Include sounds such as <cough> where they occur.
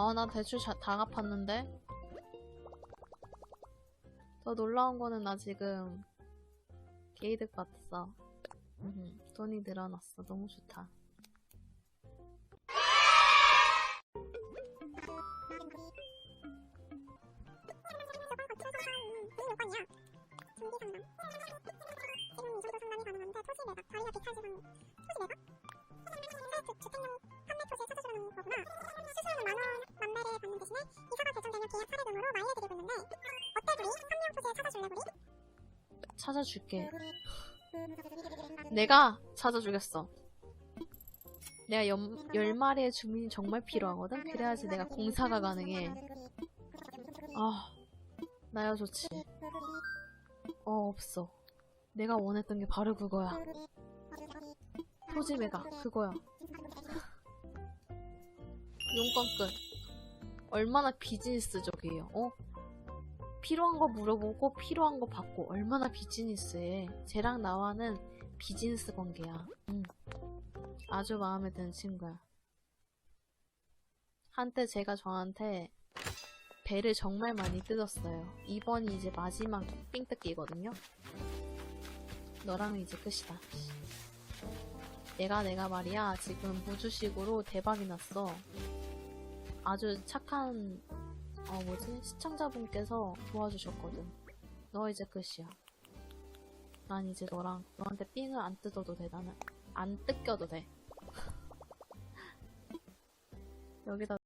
아, 나 대출 자- 다 갚았는데? 더 놀라운 거는 나 지금 게이득 받았어. 음, 돈이 늘어났어. 너무 좋다. 찾아 줄게. 내가 찾아주겠어. 내가 연, 열 마리의 주민이 정말 필요하거든? 그래야지 내가 공사가 가능해. 아, 나야 좋지. 어, 없어. 내가 원했던 게 바로 그거야. 토지 매각, 그거야. 용건 끝. 얼마나 비즈니스적이에요, 어? 필요한 거 물어보고 필요한 거 받고 얼마나 비즈니스해. 쟤랑 나와는 비즈니스 관계야. 응. 아주 마음에 드는 친구야. 한때 제가 저한테 배를 정말 많이 뜯었어요. 이번이 이제 마지막 삥 뜯기거든요. 너랑은 이제 끝이다. 내가 내가 말이야 지금 무주식으로 대박이 났어. 아주 착한 어 뭐지 시청자분께서 도와주셨거든. 너 이제 끝이야. 난 이제 너랑 너한테 삥을 안 뜯어도 돼 나는 안 뜯겨도 돼. <laughs> 여기다